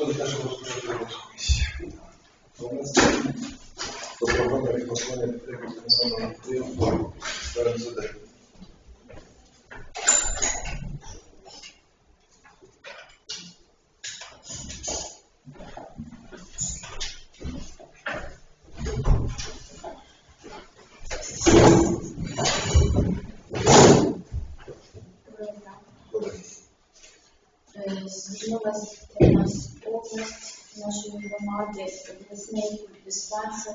Хто не каже, розпочати роботу комісії? Про програму відносно підтримки національного підприємства РМЗД. Добре. Громади, обласний диспансер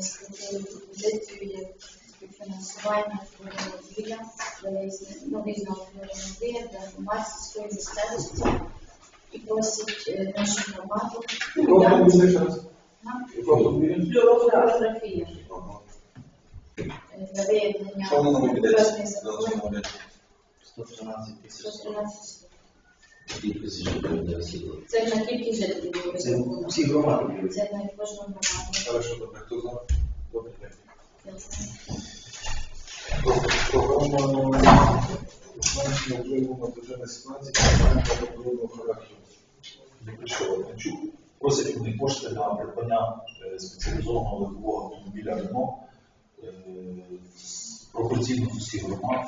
з такою пропозицією співфінансування автомобіля, новий автомобіля для громадської місцевості і просить е, нашу громаду. Для виявлення Що воно нам піде? певних захворювань. 113 тисяч. 113. Кількості жителів для всіх. Це на кількість жителів Це всі громади. Це на кожну громаду. Хорошо, добре. Хто за? Добре. Програма зменшення впливу на державні ситуації та природного характеру. Прийшов Антончук. Просять вони кошти на придбання е, спеціалізованого легкового автомобіля Рено е, пропорційно з усіх громад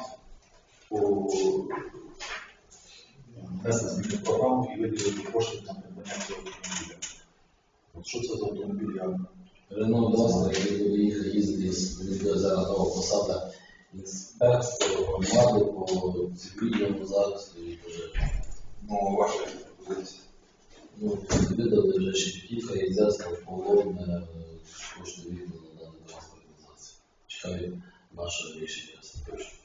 по внести зміни в програму і виділити кошти на придбання цього автомобіля. От що це за автомобіль? Я Рено Донстер, який буде їхати їздити з буде зараз нова посада інспектор громади по цивільному захисту і пожежі. Ну, ваша пропозиція. Ну, видали вже Шепетівка і Зерська половина кошти віддано на дану транспортну організацію. Чекаю наше рішення остаточно.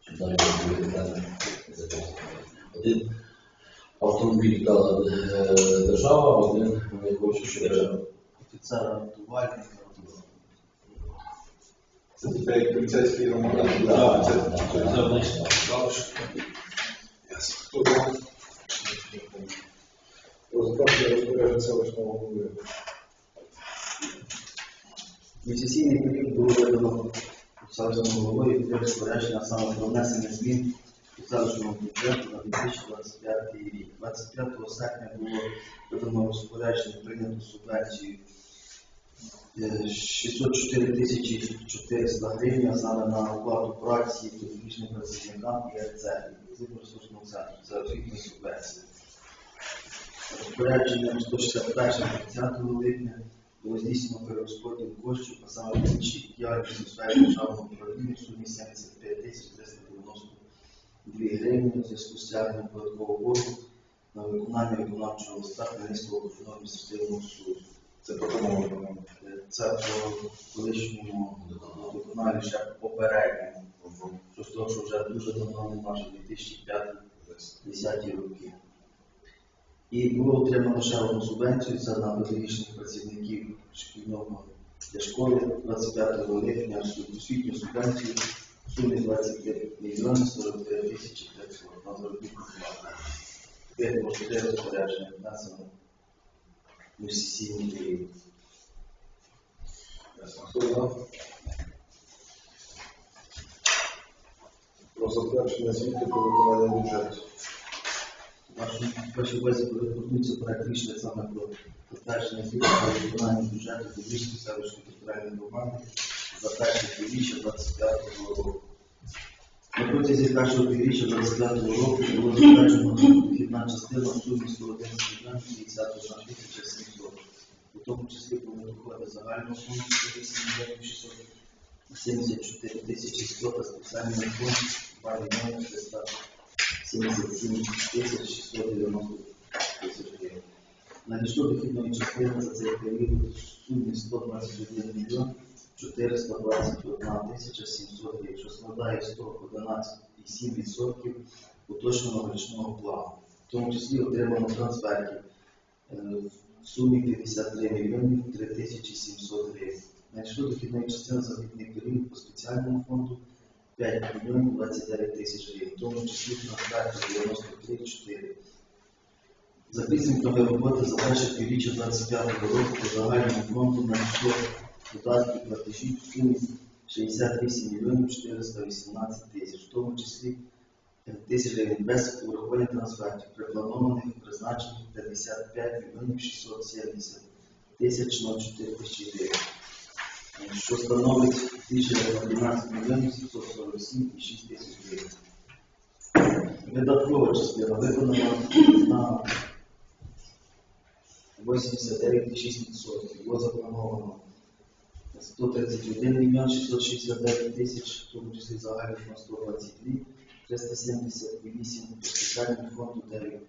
Щоб далі буде питання за транспортування. Один автомобіль дала е, держава, один вони хочуть, щоб Офіцер рятувальник. Це таке як поліцейський громадян. Так, Це так, це- це вийшло. Ясно. Хто? Про затвердження розпорядження селищного голови. Місяційний період було видано селищному головою для розпорядження саме про внесення змін селищному бюджету на 2025 рік. 25 серпня було видано розпорядження прийнято субвенцію е, 604 тисячі 400 гривень саме на оплату праці педагогічним працівникам і РЦ, ресурсного центру. Це освітня субвенція. Розпорядженням 161 липня було здійснено перерозподіл коштів, а саме інші діяльності у сфері державного управління в сумі 75 тисяч 392 гривні у зв'язку з стягненням податкового боргу на виконання виконавчого листа Хмельницького окружного адміністративного суду. Це по Це по колишньому виконанню ще попередньому, що з того, що вже дуже давно не може 2005-2010 роки. І було отримано ще одну субвенцію, це на педагогічних працівників шкільного для школи 25 липня освітню субвенцію в сумі 25 мільйонів 43 тисячі 500 на заробітну плату. Тепер розпорядження у сесійний період. Ясно. Хто за? Про затвердження звіту про виконання бюджету. Вашу вашій увазі пропонується проект рішення саме про затвердження звіту про виконання бюджету Підвищої селищної територіальної громади за перше півріччя 25 року. На протязі першого півріччя 25 року було затверджено дохідна частина в сумі 111 мільйонів 51 тисяча 700. У тому числі були доходи загального фонду 48 мільйонів 674 тисячі 100 та спеціальний фонд 2 мільйони 300 77 тисяч 690 тисяч гривень. Надійшло дохідної частини за цей період в сумі 121 мільйон 421 тисяча 700 гривень, що складає 111,7% уточненого річного плану. В тому числі отримано трансфертів е, в сумі 53 мільйони 3 тисячі 700 гривень. Надійшло дохідної частини за звітний період по спеціальному фонду 5 мільйонів 29 тисяч гривень, в тому числі трансферти 93,4. За підсумками роботи за перше півріччя 25 року по загальному фонду надійшло додатки платежі в сумі 68 мільйонів 418 тисяч, в тому числі тисяч гривень без урахування трансфертів, припланованих призначених 55 мільйонів 670 тисяч 04 тисячі гривень, що становить збільшення на 12 мільйонів 747 і 6 тисяч гривень. Видаткова частина виконана на 89,6%. Було заплановано 131 мільйон 669 тисяч, в тому числі загальних на 122, 378 по спеціальному фонду 9 мільйонів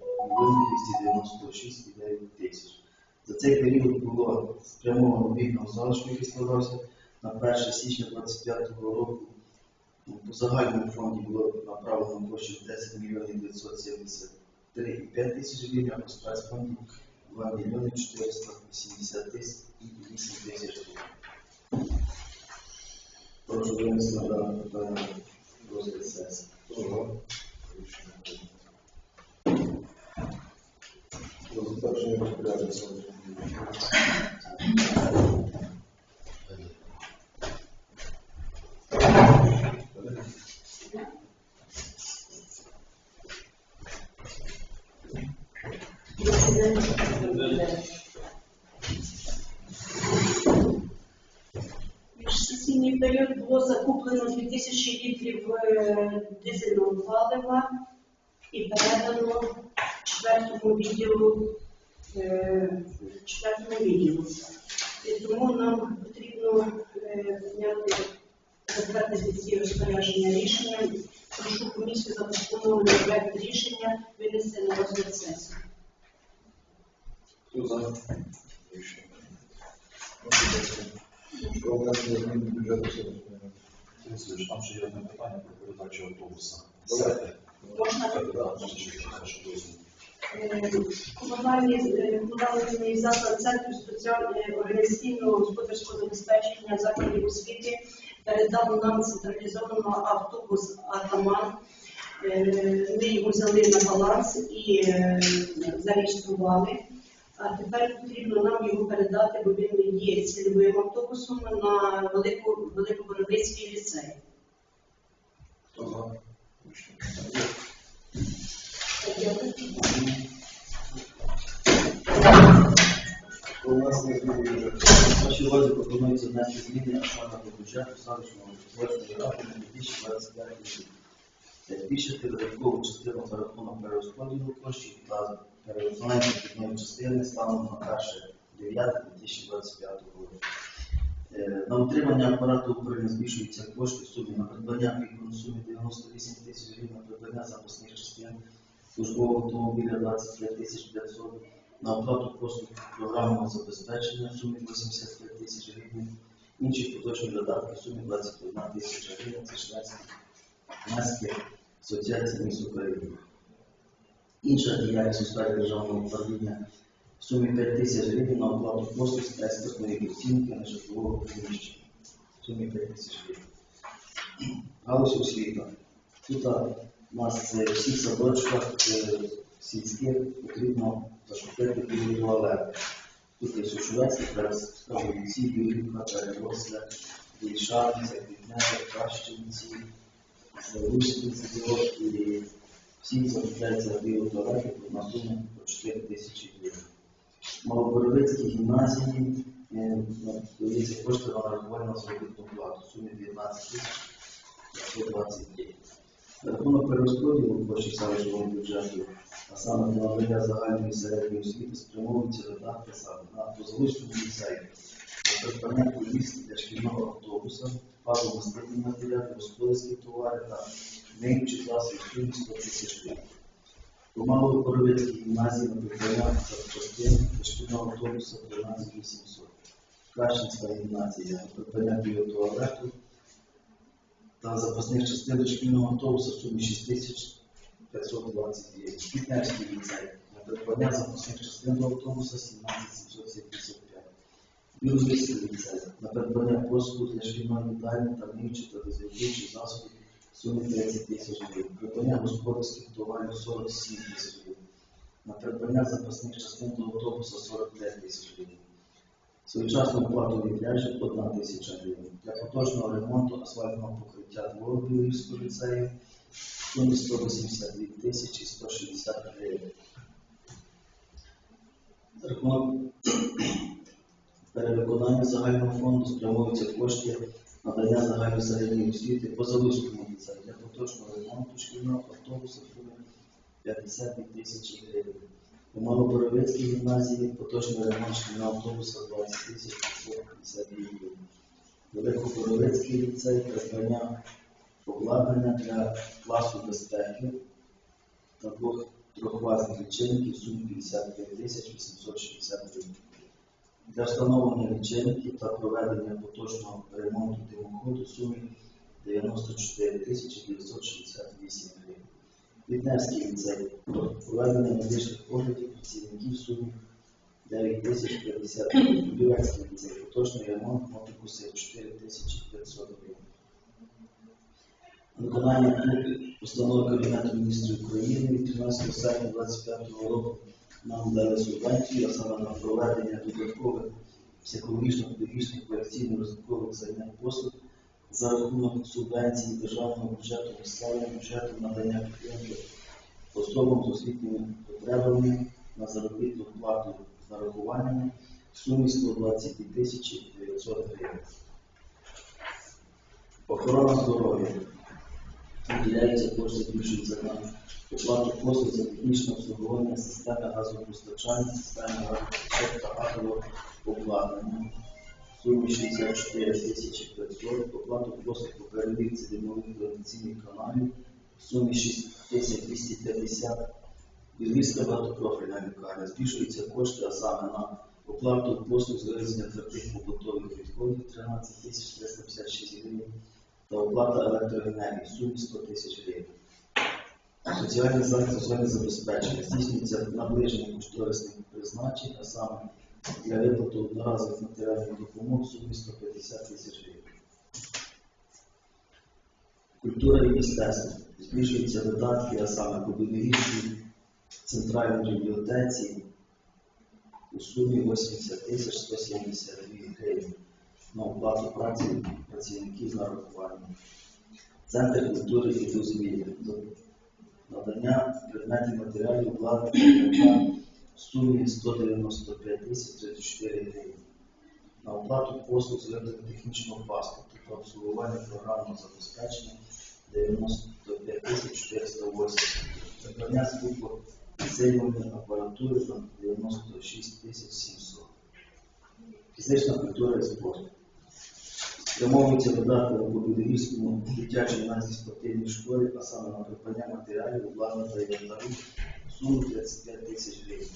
296,9 тисяч. За цей період було спрямовано вільного залишку, який складався на 1 січня 2025 року. По загальному фонді було направлено коштів 10 мільйонів 973,5 тисяч гривень, а по спецфонді 2 мільйони 480 тисяч і 8 тисяч гривень. Прошу винести на питання розгляд сесії. Про затвердження сьогодні. Період було закуплено 2000 літрів е, дизельного палива і передано четвертому відділу е, четвертому відділу. І тому нам потрібно е, зняти затвердити ці розпорядження рішення. Прошу комісію запропонований проект рішення винести на розгляд сесії. Хто за? Рішення. Про внесення змін до бюджету селищної Васильович, там ще є одне питання про передачу автобуса. Давайте. Можна? Так, так, можна ще центру соціального організаційного господарського забезпечення закладів освіти передав нам централізовано автобус Атаман. Ми його взяли на баланс і зареєстрували. А тепер потрібно нам його передати, бо він не є цільовим автобусом на велику великоборовицький ліцей. Хто. Про внесення змін до увазі пропонується внести зміни, а саме до бюджету господарської ради на 2025 рік. Збільшити додаткову частину за рахунок перерозподілу коштів та перевиконання підної частини станом на 1.9.2025 року. На утримання апарату управління збільшуються кошти в сумі на придбання піком в сумі 98 тисяч гривень, на придбання запасних частин службового автомобіля 23 тисяч 500, на оплату послуг програмного забезпечення в сумі 83 тисячі гривень, інші поточні додатки в сумі 21 тисяча гривень, це членські внески Асоціації міст. Інша діяльність у сфері державного управління в сумі 5 тисяч гривень на оплату послуг з експертної оцінки на житлового приміщення. В сумі 5 тисяч гривень. Галузь освіта. Тут у нас в всіх садочках е, сільських потрібно білі туалети. Тут є Сушовецький, Скажівці, Юрівка, Переросля, Більшарниця, Квітнева, Кращенці, Сиділок і всі закупляються білі туалети на суму по 4 тисячі гривень. Малоборовицькій гімназії е, дається кошти на нарахування заробітну плату в сумі 19 тисяч 129. За рахунок перерозподілу коштів селищного бюджету, а саме для надання загальної середньої освіти, спрямовуються видатки саме на позалишному защото някои мислите ще има в автобуса, това да възпрътни материали, възпрътни товари, да не числа се изпили, стоки също. По малко първият гимназия на Петрана са частен, ще на автобуса 13 800. Крашенска гимназия на Петрана Пилотоагато, там запасних частен, ще на автобуса в суми 6529. 15 лица. На Петрана запасних частен до автобуса 17 770. юрисдикція на придбання послуг для шкільної їдальні та нічі та розвідуючих засобів в сумі 30 тисяч гривень, придбання господарських товарів 47 тисяч гривень, на придбання запасних частин до автобуса 45 тисяч гривень. Своєчасну оплату по 1 тисяча гривень. Для поточного ремонту асфальтного покриття двору Білівського ліцею в сумі 182 тисячі 160 гривень. Рахунок перевиконання загального фонду спрямовуються кошти надання загальної середньої освіти по Залузькому ліцею для поточного ремонту шкільного автобуса в сумі 52 тисячі гривень. У Малоборовецькій гімназії поточний ремонт шкільного автобуса 20 тисяч 550 гривень. Великоборовецький ліцей придбання обладнання для класу безпеки та двох трьохвазних лічильників в сумі 55 тисяч 860 гривень. Для встановлення лічильників та проведення поточного ремонту димоходу в сумі 94 тисячі 968 гривень. Відневський ліцей проведення медичних оглядів працівників в сумі 9 тисяч 50 гривень. Будівельський ліцей поточний ремонт мотокуси 4 тисячі 500 гривень. Виконання постанови Кабінету міністрів України від 13 серпня 2025 року нам дали субвенцію, а саме на проведення додаткових психологічно-педагогічних колекційно-розвиткових занять послуг за рахунок субвенції державного бюджету, місцевого бюджету, надання підтримки особам з освітніми потребами на заробітну плату з нарахуваннями в сумі 122 тисячі 900 гривень. Охорона здоров'я. Виділяється кошти збільшуються на оплату послуг за технічне обслуговування системи газопостачання, системи газопостачання та атомного обладнання. В сумі 64 тисячі 500, оплату послуг по перевірці димових координаційних каналів в сумі 6250. Білівська багатопрофільна лікарня. Збільшуються кошти, а саме на оплату послуг з вивезення твердих побутових відходів 13 тисяч 356 гривень та оплата електроенергії в сумі 100 тисяч гривень. Соціальний захист соціальне забезпечення здійснюється наближення кошторисних призначень, а саме для виплати одноразових матеріальних допомог сумі 150 тисяч гривень. Культура і мистецтво. Збільшуються видатки, а саме по Будівництві центральній бібліотеці у сумі 80 тисяч 172 гривень на оплату праці працівників з нарахуванням. Центр культури і дозвілля. Надання предметів матеріалів обладнання в сумі 195 тисяч 34 гривень. На оплату послуг з вигляду технічного паспорту та обслуговування програмного забезпечення 95 тисяч 408. Придбання звуку підсилювання апаратури на 96 тисяч 700. Фізична культура і спорт. Спрямовується видатки у Будівському дитячій гімназії спортивній школі, а саме на придбання матеріалів, обладнання та інвентарю в суму 35 тисяч гривень.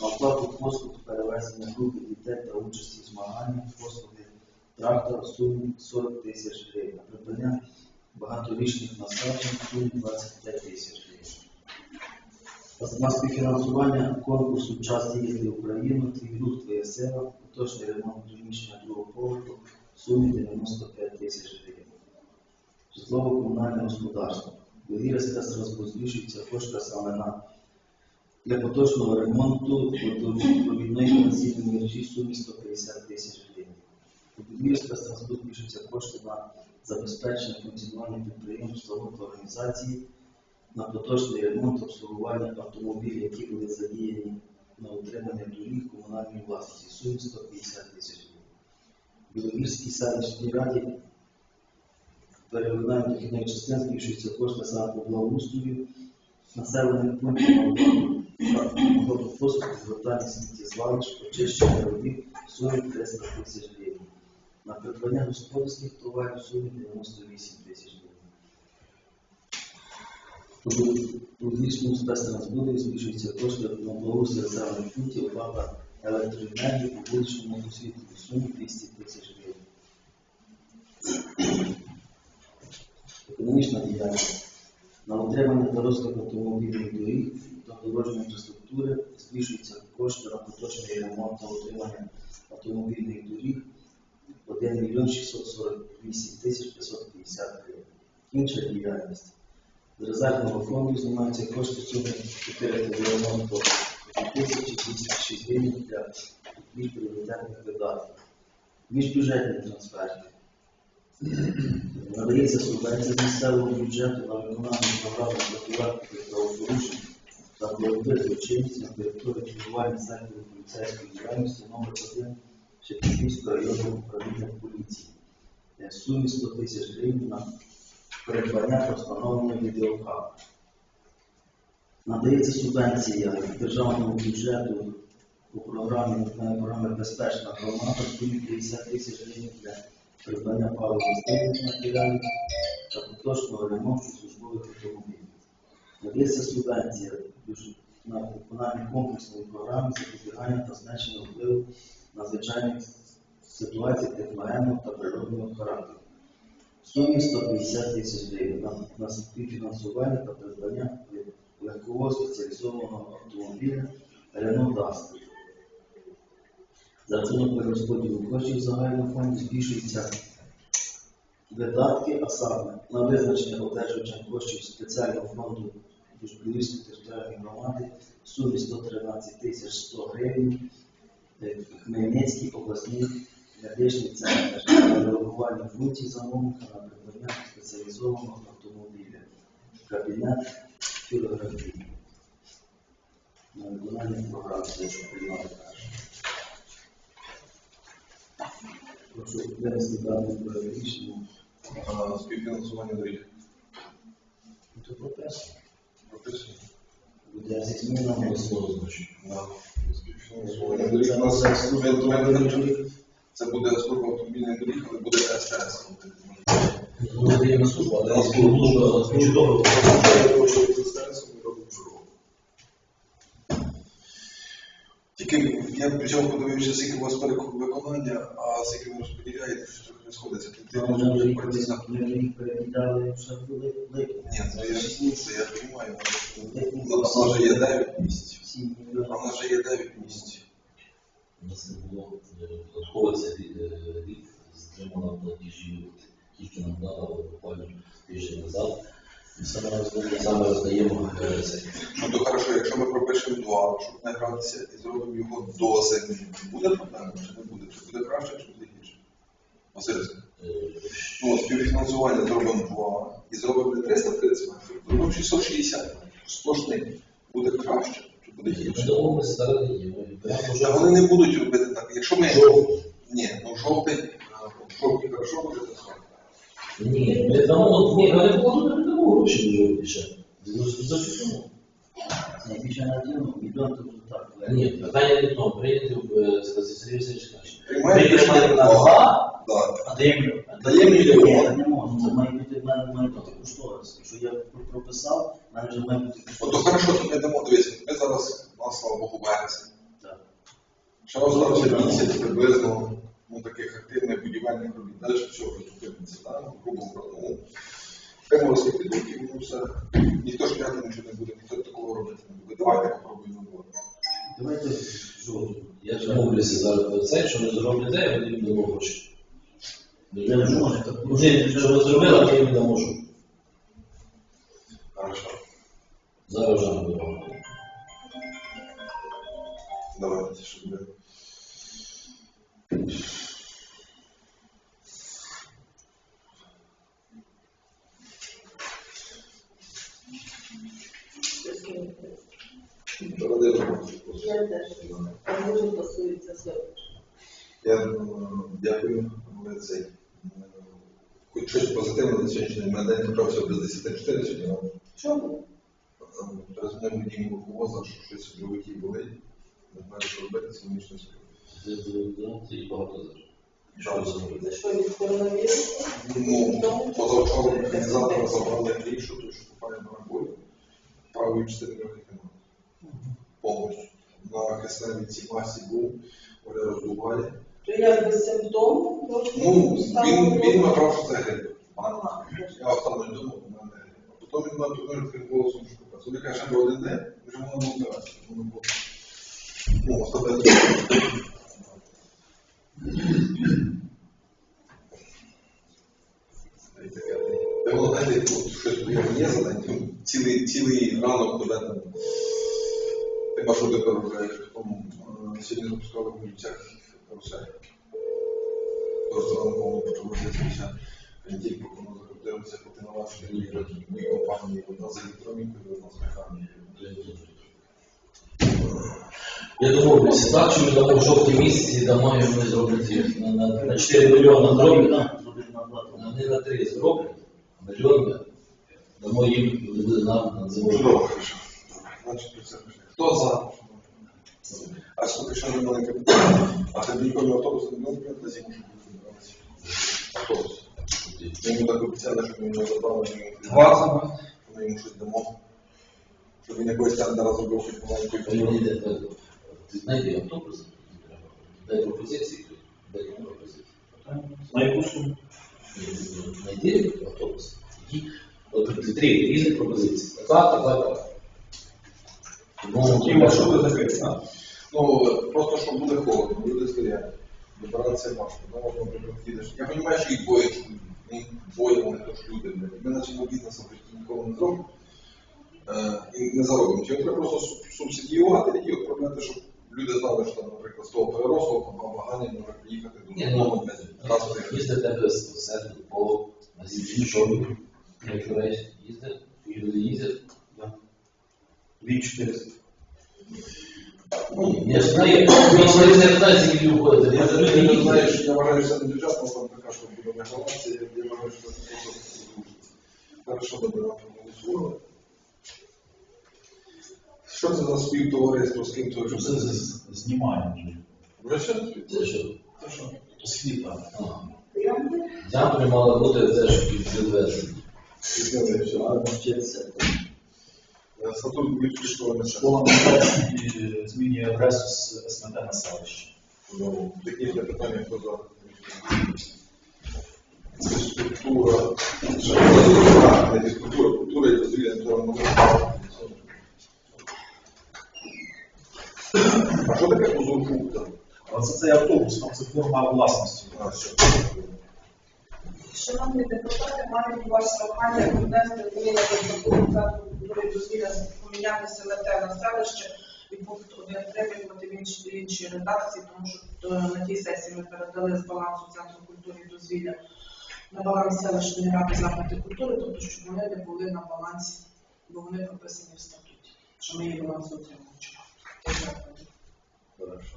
На оплату послуг перевезення групи дітей та участі в змаганнях, послуги трактора в сумі 40 тисяч гривень. На придбання багаторічних насаджень в сумі 25 тисяч гривень. На співфінансування конкурсу «Час діяти Україну» «Твій рух, твоя сила», поточний ремонт приміщення другого поверху сумі 95 тисяч гривень. Житлово-комунальне господарство. Довіра спецтранспорт збільшується кошти саме на для поточного ремонту водопровідної каналізаційної мережі в сумі 150 тисяч гривень. Довіра спецтранспорт кошти на забезпечення функціонування підприємств, та організації, на поточний ремонт обслуговування автомобілів, які були задіяні на утримання доріг комунальної власності в сумі 150 тисяч гривень. Біловірській селищній раді перевиконання дохідної частини збільшується кошти саме по благоустрою населених пунктів послуг, згортання сміттєзвалищ, очищення робіт в сумі 300 тисяч гривень. На придбання господарських товарів в сумі 98 тисяч гривень. У публічному спецтранспорті збільшуються кошти на благоустрій населених пунктів, оплата електроенергії у вуличному освітлі в сумі 200 тисяч гривень. Економічна діяльність на отримання та розвиток автомобільних доріг та дорожньої інфраструктури збільшуються кошти на поточний ремонт та утримання автомобільних доріг 1 мільйон 648 тисяч 550 гривень. Інша діяльність. З резервного фонду знімаються кошти сумі 4 мільйонів доларів між пріоритетних додатків, міжбюджетних трансфертів. Надається субвенція з місцевого бюджету на виконання програми профілактики правопорушень та боротьби злочинців на території фігурування сектору поліцейської діяльності номер 1 Шепетівського районного управління поліції сумі 100 тисяч гривень на придбання постановлення встановлення відеокамер. Надається субвенція державного бюджету у програмі програми Безпечна громада в 50 тисяч гривень для придбання паливо-мастильних матеріалів та поточного ремонту службових автомобілів. Надається субвенція на виконання комплексної програми запобігання та зменшення впливу надзвичайних ситуацій техногенного та природного характеру. В сумі 150 тисяч гривень на, на співфінансування та придбання легкового спеціалізованого автомобіля Renault Duster. За рахунок перерозподілу коштів загального фонду збільшуються видатки, а саме на визначення одержувачем коштів спеціального фонду Дужбілівської територіальної громади в сумі 113 тисяч 100 гривень. Е, Хмельницький обласний медичний центр на делегування функцій замовника на придбання спеціалізованого автомобіля. Кабінет філографії. На виконання програми, що приймали перше. Прошу винести даний проект рішення. Співфінансування доріг То прописано. прописано. Буде зі змінами. Озвучу. На співфінансування доріг у нас інструмент це буде служба автомобільних доріг, але буде СТС. Даємо службу, але служба чудово. Тільки я взяв, подивився, скільки у вас перекуп виконання, а скільки ви розподіляєте, що не сходиться. Тут я можу рік працювати. ми вже рік перекидали вже в. Ні, це я, це я розумію. У нас вже є 9 місяців. В нас вже є 9 місяців. У нас не було е, додатково це рік е, рік стримано платежі, тільки нам дали буквально тиждень назад. Саме роздаємо, е. Ну то хорошо, якщо ми пропишемо 2, щоб не гратися і зробимо його до зими, буде проблема чи не буде? Чи буде краще, чи буде гірше? Василь, е, ну от співфінансування зробимо 2 і зробимо не 330 метрів, зробимо 660 метрів. Буде краще, чи буде гірше? вони не будуть робити так. Якщо ми. Жовтий. Ні, ну жовтень, а, в жовтні хорошо буде. Ні, ми дамо, ні, не будемо, не дамо гроші дуже більше. За що суму? Більше на діло, мільйон то вже так. Ні, питання не в тому, прийняти в Сергій Васильович каже. Прийняти на два. а даємо. Мільйон. не можу, це має бути в мене має бути кошторис. Якщо я прописав, в мене вже має бути От то хорошо, то ми дамо, дивіться, ми зараз, слава Богу, вересень. Так. Ще залишився місяць приблизно ну, таких активних будівельних робіт. Далі все вже зупиниться, так? грубо говоря. Приморські підводки, ну все. Ніхто ж ніяк нічого не буде, ніхто такого робити не буде. Давайте попробуємо. Давайте жовтий. Я ж мовлюся зараз про це, що ми зробимо те, я їм дамо гроші. Я не можу, так Ні, що ви зробили, а я їм не можу. Хорошо. Зараз вже не. Давайте, щоб ми. Ради роботи. Я теж. Може пасується все. Я дякую, але цей. Хоч щось позитивне на сьогоднішній день. День почався без 10 сьогодні. Чому? е, Розумію водійні руководства, що щось в животі болить. Не знаю, що робити, Це це і багато зараз. Що? За що від коронавірусу? Ну, позавчора організатора забрали клішу, то що купає на набої. Правої частини трохи немає. Повністю. На кисневій масі був, Оля роздуває. То як без симптомів? Ну, він, він набрав, грип. Я останньо думав, у мене. А потім він нам тут таким голосом шукав. Він каже, що один день, вже можна було вбирати. Воно було. Ну, остаточно. І воно, от щось є задання, цілий, ранок доведено. Типа, що тепер вже тому, е, сьогодні запускали в мільцях карусель. Зранку воно почало робитися. Не тільки воно закрутилося потинувати мої компанії, одна з електронікою, одна з механікою. Я домовлюся, так, що ми дамо в жовтні місяці, дамо і вони зроблять їх на, на, на 4 мільйони зроблять, на не на 3 зроблять, а мільйон дамо їм буде нам на зимову. Чудово, хорошо. Значить, про це пішли. Хто за? А скільки ще не маленьке питання? А ти ніколи автобус не був на зиму, щоб ви збиралися? Автобус. Ми йому так обіцяли, що ми його забрали, що ми йому Два що ми йому щось дамо. Щоб він якогось тендера зробив хоч маленький Ти мені де- де- Ти знайди автобус, дай пропозиції, дай йому пропозиції. На яку суму? Знайди автобус. Три різних пропозиції. Така, така, така. Тому І маршрути такі. Ну, просто що буде холодно, люди стоять. Добиратися важко. Ну, от, наприклад, їдеш. Я розумію, що їх двоє, що їх двоє, вони теж люди. Ми бізнесом в житті ніколи не зробимо. Е, і не заробимо. Чи треба просто субсидіювати і отправляти, щоб люди знали, що, там, наприклад, з того перерослого там бабагані може приїхати до одного десь раз в тиждень. Їздить тебе все по зімчині шоу, як їздить, люди їздять. Чотириста. Ну, я знаю, не. Я, не знаю, що я вважаю, що це не бюджетно, там така, що буде не я, я вважаю, що це просто. Хорошо, добре, проголосували. Що це за співтовариство, з ким то Це вже? з- з- знімаємо вже. Вже все? Це що? Це що? Схід там. Мало бути це ж підвезення. Пізняли, все. А, вчиться. Е, Статут Львівської Школа і змінює адресу з СМТ на селище. Ну, Технічне питання, хто за? Це структура. Це структура? Культура і дозвілля натурального. А що таке? Але це цей автобус, там це форма власності. Шановні депутати, маю до вас прохання внести зміни до і дозвілля, поміняти селете на селище і пункт 1.3 виклати в іншій, редакції, тому що е, на тій сесії ми передали з балансу центру культури і дозвілля на баланс селищної ради заклади культури, тобто щоб вони не були на балансі, бо вони прописані в статуті, що ми є балансоутримувачем. Хорошо.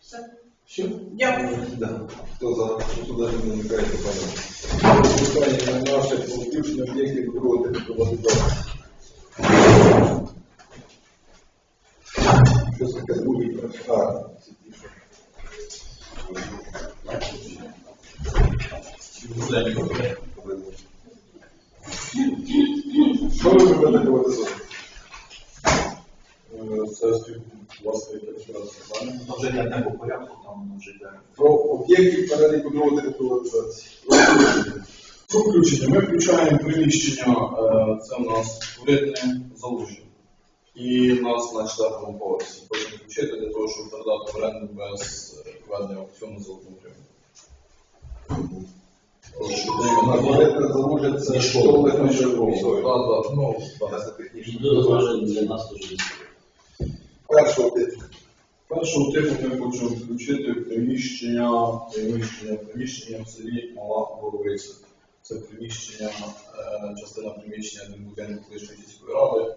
Все. Все? Дякую. Да. Хто за? Що туди не виникає питання? Питання на наше про включення об'єктів другого типу приватизації. Що це таке другий перший? А, це ті, що. Що ви робите приватизацію? Спів, власне, вчора сказав. Вже не по порядку, там вже йде. Про об'єктів переліку другого типу приватизації. Про включення. Ми включаємо приміщення, е, це у нас туритне залуження. І у нас на четвертому поверсі. Хочемо включити для того, щоб передати оренду без введення аукціону золотому пряму. Назвати залужить це школи школи. Так, так, ну, так. Це технічно. Дуже для нас теж. Першого типу. Першого типу ми хочемо включити приміщення, приміщення, приміщення в селі Мала Боровиця. Це приміщення, е, частина приміщення будинку колишньої сільської ради.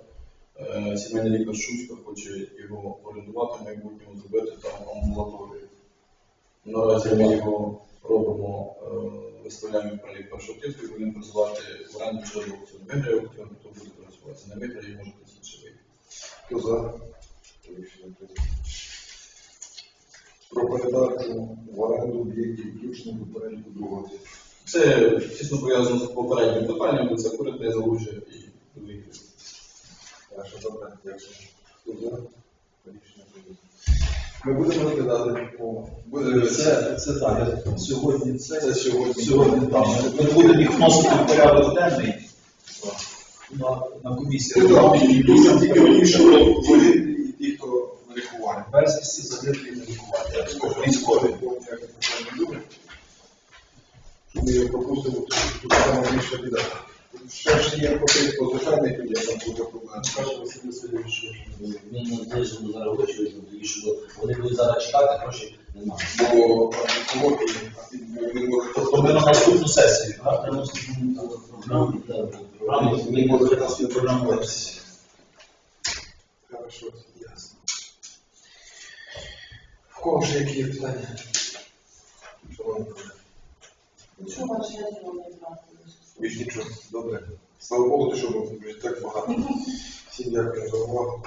Е, Сімейний лікар Шуцька хоче його орендувати, в майбутньому зробити там амбулаторію. Наразі ми його робимо, е, виставляємо перелік першого типу будемо працювати в оренду через аукціон. Виграє аукціон, хто буде працювати. Не виграє, може хтось інший вийти. Рішення прийнято. Про передачу в оренду об'єктів включених до переліку типу. Це тісно пов'язано з попереднім питанням, бо це коритне залужжя і другий. Наше добре, дякую. Хто за? Рішення прийнято. Ми будемо розглядати по... Буде Це, це так, сьогодні це, Це сьогодні. сьогодні там. Ми будемо їх вносити в порядок денний на, на комісії. І дуже тільки вирішили волі і Ще ж є по тих по там буде проблема. Каже Василь Васильович, що Ми наближимо зараз очі, тому що вони будуть зараз чекати, грошей немає. бо вони можуть Тобто ми на наступну сесію, так? Треба змінити програму. Програму, Ми можемо на свою програму версії. Хорошо, ясно. В кого ж які є питання? Шановні колеги? Що ваше я не знаю. Більш нічого. Добре. Слава Богу, що ми так багато. Всім дякую за увагу.